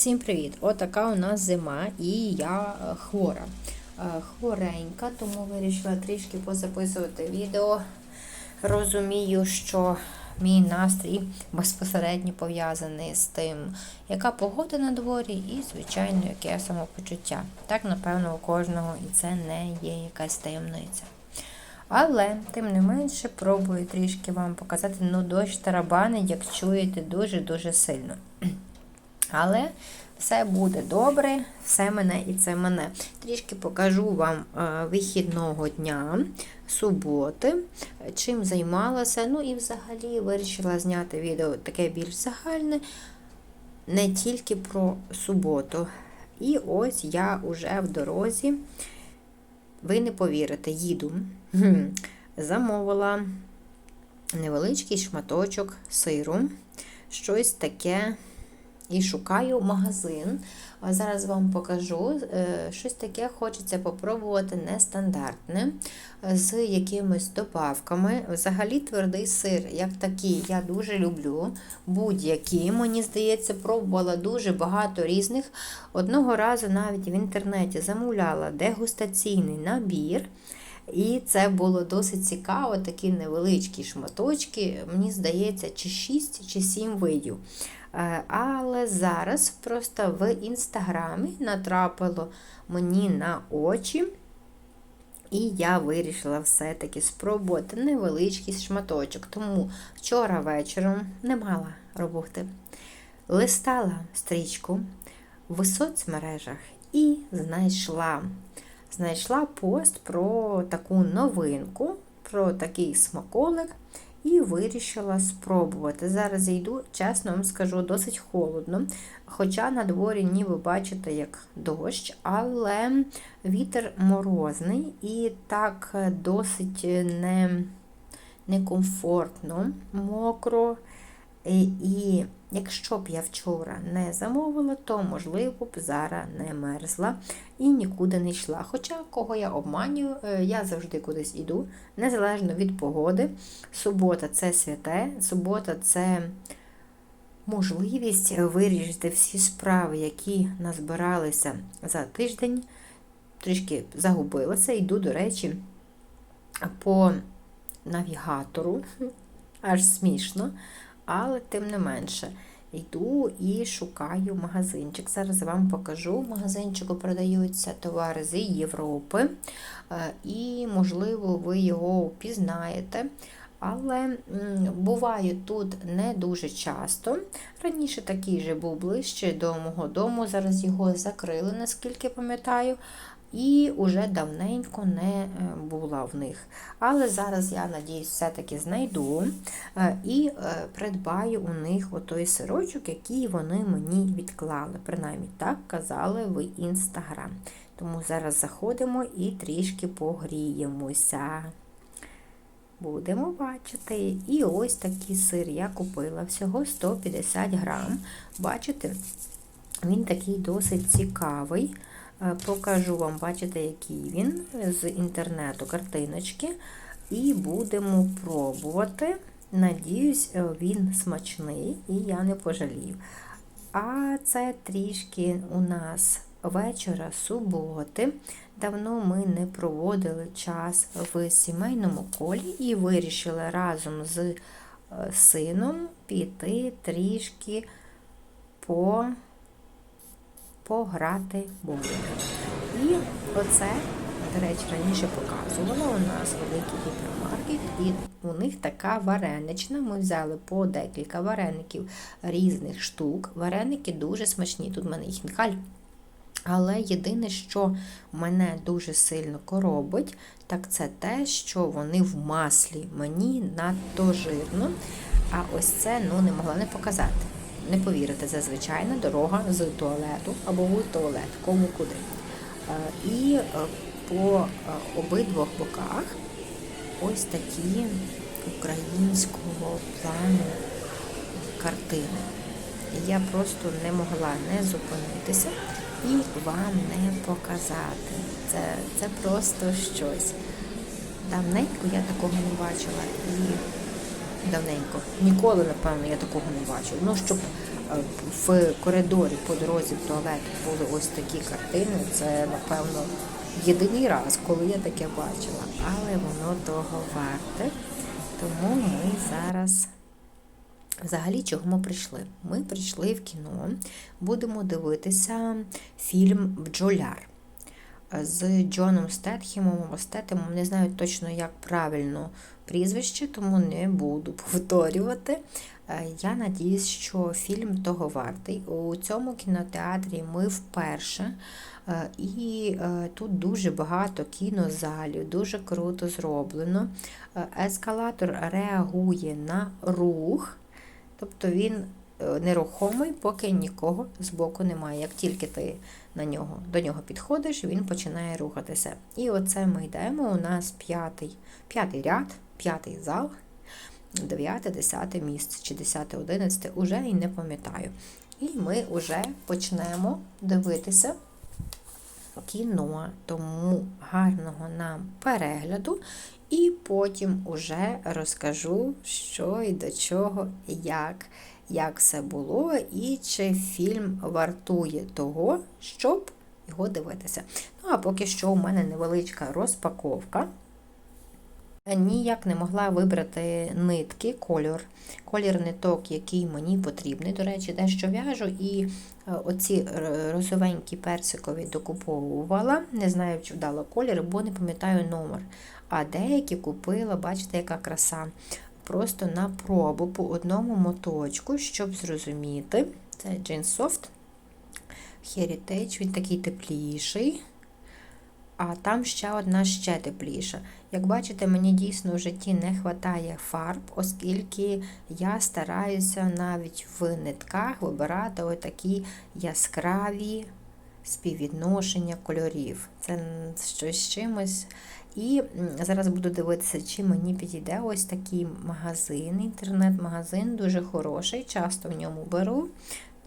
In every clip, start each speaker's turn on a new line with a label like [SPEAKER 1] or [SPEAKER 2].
[SPEAKER 1] Всім привіт! Отака у нас зима і я е, хвора. Е, Хворенька, тому вирішила трішки позаписувати відео. Розумію, що мій настрій безпосередньо пов'язаний з тим, яка погода на дворі, і, звичайно, яке самопочуття. Так, напевно, у кожного і це не є якась таємниця. Але, тим не менше, пробую трішки вам показати, ну, дощ тарабанить, як чуєте, дуже-дуже сильно. Але все буде добре, все мене і це мене. Трішки покажу вам е, вихідного дня, суботи, чим займалася. Ну і взагалі вирішила зняти відео таке більш загальне, не тільки про суботу. І ось я вже в дорозі. Ви не повірите, їду. Замовила невеличкий шматочок сиру, щось таке. І шукаю магазин. Зараз вам покажу. Е, Щось таке хочеться попробувати нестандартне, з якимись добавками. Взагалі твердий сир, як такий, я дуже люблю. Будь-який, мені здається, пробувала дуже багато різних. Одного разу навіть в інтернеті замовляла дегустаційний набір. І це було досить цікаво, такі невеличкі шматочки, мені здається, чи 6, чи 7 видів. Е, Але зараз просто в інстаграмі натрапило мені на очі. І я вирішила все-таки спробувати невеличкий шматочок. Тому вчора вечором не мала роботи. Листала стрічку в соцмережах і знайшла. Знайшла пост про таку новинку, про такий смаколик. І вирішила спробувати. Зараз йду, чесно вам скажу, досить холодно. Хоча на дворі, ніби бачите, як дощ, але вітер морозний і так досить не, некомфортно, мокро. І якщо б я вчора не замовила, то, можливо, б зараз не мерзла і нікуди не йшла. Хоча, кого я обманюю, е, я завжди кудись іду, незалежно від погоди. Субота це святе, субота це можливість вирішити всі справи, які назбиралися за тиждень. Трішки загубилася, йду, до речі, по навігатору, аж смішно але тим не менше. Йду і шукаю магазинчик. Зараз вам покажу. В магазинчику продаються товари з Європи, е, і, можливо, ви його впізнаєте. Але буває тут не дуже часто. Раніше такий же був ближче до мого дому, зараз його закрили, наскільки пам'ятаю і уже давненько не е, була в них. Але зараз я надіюсь, все-таки знайду е, і е, придбаю у них отой сирочок, який вони мені відклали. Принаймні так казали в інстаграм. Тому зараз заходимо і трішки погріємося. Будемо бачити. І ось такий сир я купила всього 150 грам. Бачите, він такий досить цікавий. Е, покажу вам, бачите, який він з інтернету картиночки. І будемо пробувати. Надіюсь, е, він смачний і я не пожалію. А це трішки у нас вечора суботи. Давно ми не проводили час в сімейному колі і вирішили разом з е, сином піти трішки по пограти боулінг. І оце, до речі, раніше показувала, у нас великий гіпермаркет, і у них така варенична. Ми взяли по декілька вареників різних штук. Вареники дуже смачні. Тут в мене їх нехай. Але єдине, що мене дуже сильно коробить, так це те, що вони в маслі. Мені надто жирно. А ось це ну, не могла не показати не повірите, це дорога з туалету або в туалет, кому куди. Е, і е, по е, обидвох боках ось такі українського плану картини. Я просто не могла не зупинитися і вам не показати. Це, Це просто щось. Давненько я такого не бачила. І давненько. Ніколи, напевно, я такого не бачила. Ну, щоб в коридорі по дорозі в туалет були ось такі картини. Це, напевно, єдиний раз, коли я таке бачила. Але воно того варте. Тому ми зараз. Взагалі, чого ми прийшли? Ми прийшли в кіно, будемо дивитися фільм Бджоляр з Джоном Стетхемом або Стетемом. Не знаю точно, як правильно прізвище, тому не буду повторювати. Е, Я надіюсь, що фільм того вартий. У цьому кінотеатрі ми вперше. Е, І е, тут дуже багато кінозалів, дуже круто зроблено. Ескалатор реагує на рух, тобто він нерухомий, поки нікого збоку немає. Як тільки ти на нього, до нього підходиш, він починає рухатися. І оце ми йдемо. У нас п'ятий, п'ятий ряд, п'ятий зал, 9, 10 місце, чи 10, 11, уже і не пам'ятаю. І ми вже почнемо дивитися кіно, тому гарного нам перегляду. І потім уже розкажу, що і до чого, як, як все було, і чи фільм вартує того, щоб його дивитися. Ну, а поки що у мене невеличка розпаковка. Ніяк не могла вибрати нитки, кольор, колір ниток, який мені потрібний. До речі, дещо в'яжу і е, оці розовенькі персикові докуповувала. Не знаю, чи вдала колір, бо не пам'ятаю номер. А деякі купила, бачите, яка краса. Просто на пробу по одному моточку, щоб зрозуміти. Це Jeans Soft Heritage, він такий тепліший. А там ще одна ще тепліша. Як бачите, мені дійсно в житті не вистачає фарб, оскільки я стараюся навіть в нитках вибирати отакі яскраві співвідношення кольорів. Це щось з чимось. І зараз буду дивитися, чи мені підійде ось такий магазин, інтернет-магазин, дуже хороший, часто в ньому беру.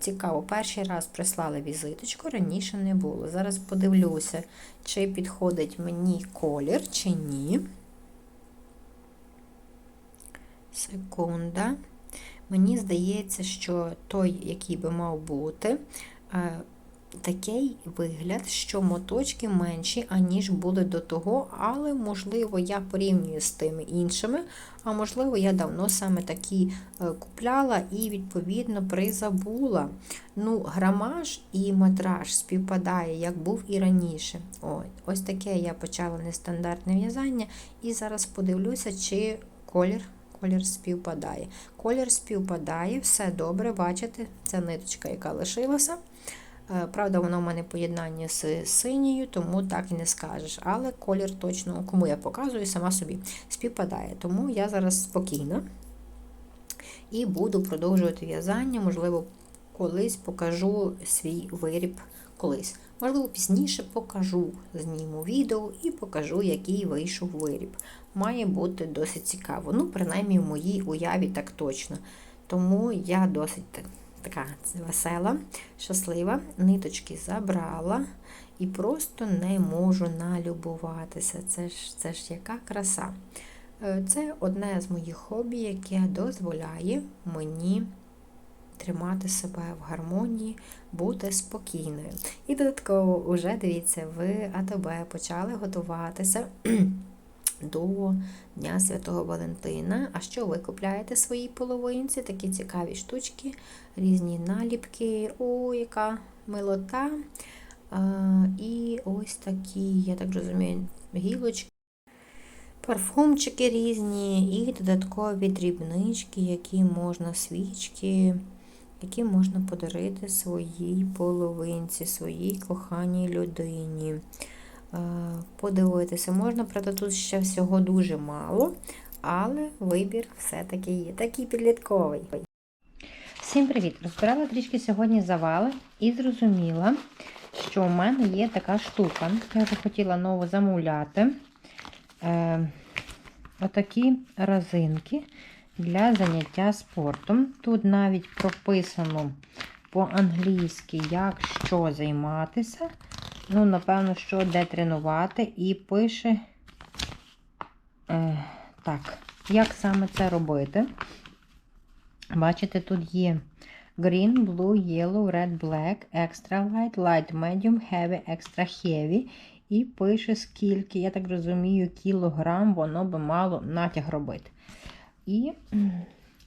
[SPEAKER 1] Цікаво, перший раз прислали візиточку, раніше не було. Зараз подивлюся, чи підходить мені колір, чи ні. Секунда. Мені здається, що той, який би мав бути, такий вигляд, що моточки менші, аніж були до того, але, можливо, я порівнюю з тими іншими, а можливо, я давно саме такі е, купляла і, відповідно, призабула. Ну, Грамаж і метраж співпадає, як був і раніше. Ой, Ось таке я почала нестандартне в'язання, і зараз подивлюся, чи колір. Колір співпадає. Колір співпадає, все добре, бачите, це ниточка, яка лишилася. Е, правда, воно в мене поєднання з синьою, тому так і не скажеш. Але колір точно, кому я показую, сама собі співпадає. Тому я зараз спокійна і буду продовжувати в'язання, можливо, колись покажу свій виріб колись. Можливо, пізніше покажу, зніму відео і покажу, який вийшов виріб. Має бути досить цікаво. Ну, принаймні, в моїй уяві так точно. Тому я досить така весела, щаслива, ниточки забрала і просто не можу налюбуватися. Це ж, це ж яка краса. Е, це одне з моїх хобі, яке дозволяє мені тримати себе в гармонії, бути спокійною. І додатково, вже дивіться, ви АТБ почали готуватися до Дня Святого Валентина. А що ви купляєте своїй половинці? Такі цікаві штучки, різні наліпки, о, яка милота. А, І ось такі, я так розумію, гілочки. Парфумчики різні і додаткові дрібнички, які можна свічки, які можна подарити своїй половинці, своїй коханій людині. Е, подивитися. Можна, правда, тут ще всього дуже мало, але вибір все-таки є. Такий підлітковий. Всім привіт! Розбирала трішки сьогодні завали і зрозуміла, що у мене є така штука. Я вже хотіла нову замовляти. Е, Отакі розинки для заняття спортом. Тут навіть прописано по-англійськи, як що займатися. Ну, напевно, що де тренувати, і пише е, так, як саме це робити. Бачите, тут є Green, blue, yellow, red, black, extra light, light, medium, heavy, extra heavy. І пише, скільки, я так розумію, кілограм воно би мало натяг робити. І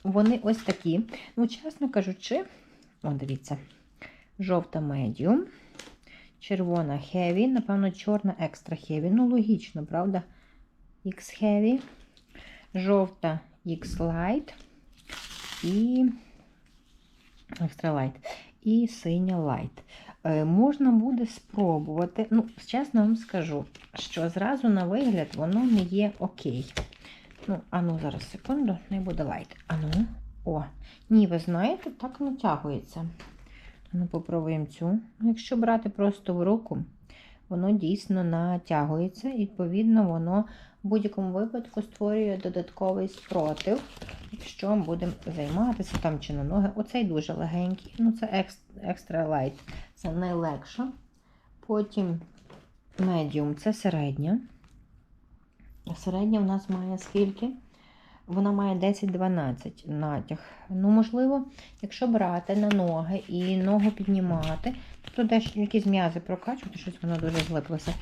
[SPEAKER 1] вони ось такі. Ну, чесно кажучи, о, дивіться, жовта medium, червона heavy, напевно, чорна extra heavy. Ну, логічно, правда? X heavy, жовта X light і extra light. І синя light. Е, можна буде спробувати. Ну, чесно вам скажу, що зразу на вигляд воно не є окей. Ну, ану, зараз секунду, не буде лайт. Ану, о, ні, ви знаєте, так натягується. Ну, попробуємо цю. Якщо брати просто в руку, воно дійсно натягується, і, відповідно, воно в будь-якому випадку створює додатковий спротив, якщо будемо займатися там чи на ноги. Оцей дуже легенький, ну це екстра лайт, це найлегше. Потім медіум це середня. Середня в нас має скільки? Вона має 10-12 натяг. Ну, можливо, якщо брати на ноги і ногу піднімати, тобто десь якісь м'язи прокачувати, щось воно дуже злиплося.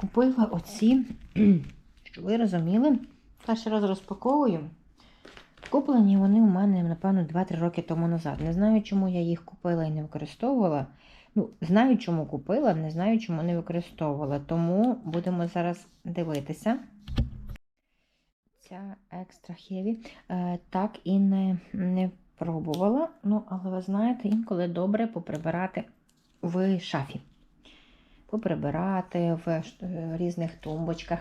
[SPEAKER 1] Купила оці, щоб ви розуміли, перший раз розпаковую. Куплені вони у мене, напевно, 2-3 роки тому назад. Не знаю, чому я їх купила і не використовувала. Ну, знаю, чому купила, не знаю, чому не використовувала. Тому будемо зараз дивитися. Ця екстра хеві е, так і не, не пробувала. Ну, але ви знаєте, інколи добре поприбирати в шафі. Поприбирати в е, різних тумбочках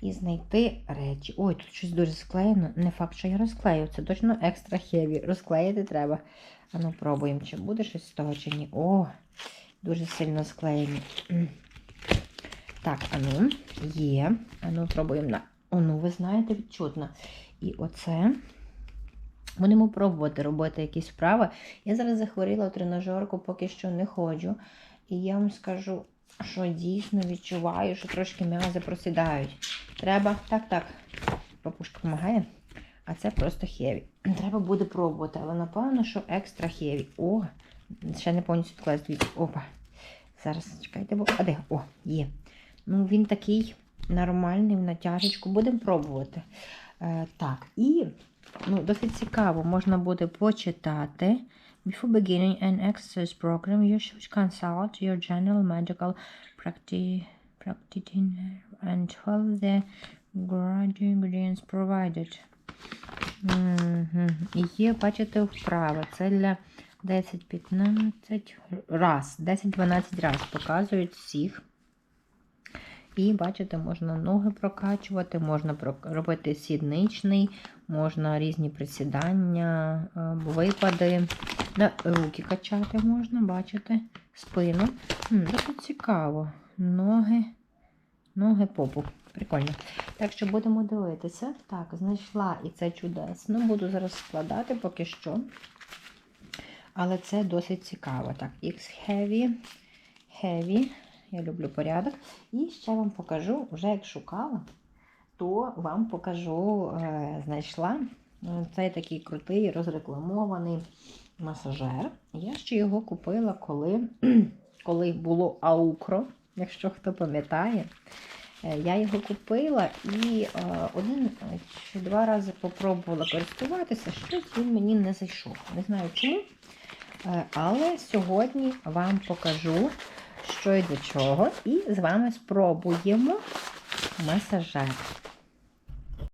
[SPEAKER 1] і знайти речі. Ой, тут щось дуже склеєно. Не факт, що я розклею. Це точно екстра хеві. Розклеїти треба. А ну, пробуємо, чи буде щось з того, чи ні. О, дуже сильно склеєні. Так, ану, є. Ану, пробуємо на. Ну, ви знаєте, відчутно. І оце. Будемо пробувати робити якісь вправи. Я зараз захворіла в тренажерку, поки що не ходжу. І я вам скажу, що дійсно відчуваю, що трошки м'язи просідають. Треба. Так, так. Папушка допомагає. А це просто хеві. Треба буде пробувати, але напевно, що екстра хеві. О, ще не повністю. Дивіться. Опа. Зараз чекайте, бо. А де? О, є. Ну, він такий нормальний в натяжечку. Будемо пробувати. Е, так, і ну, досить цікаво, можна буде почитати. Before beginning an exercise program, you should consult your general medical practitioner and follow the ingredients provided. Є, бачите, вправи. Це для 10-15 раз, 10-12 раз показують всіх. І бачите, можна ноги прокачувати, можна робити сідничний, можна різні присідання, е, випади. Руки качати можна, бачите, спину. М, Досить цікаво. Ноги, ноги попу. Прикольно. Так що будемо дивитися. Так, знайшла і це чудесно. Буду зараз складати поки що. Але це досить цікаво. Так, X Heavy, Heavy. Я люблю порядок. І ще вам покажу, вже як шукала, то вам покажу, е, знайшла е, цей такий крутий розрекламований масажер. Я ще його купила, коли, коли було аукро, якщо хто пам'ятає. Е, Я його купила і один чи два рази попробувала користуватися, щось він мені не зайшов. Не знаю чому. Але сьогодні вам покажу, що і до чого, і з вами спробуємо масажер.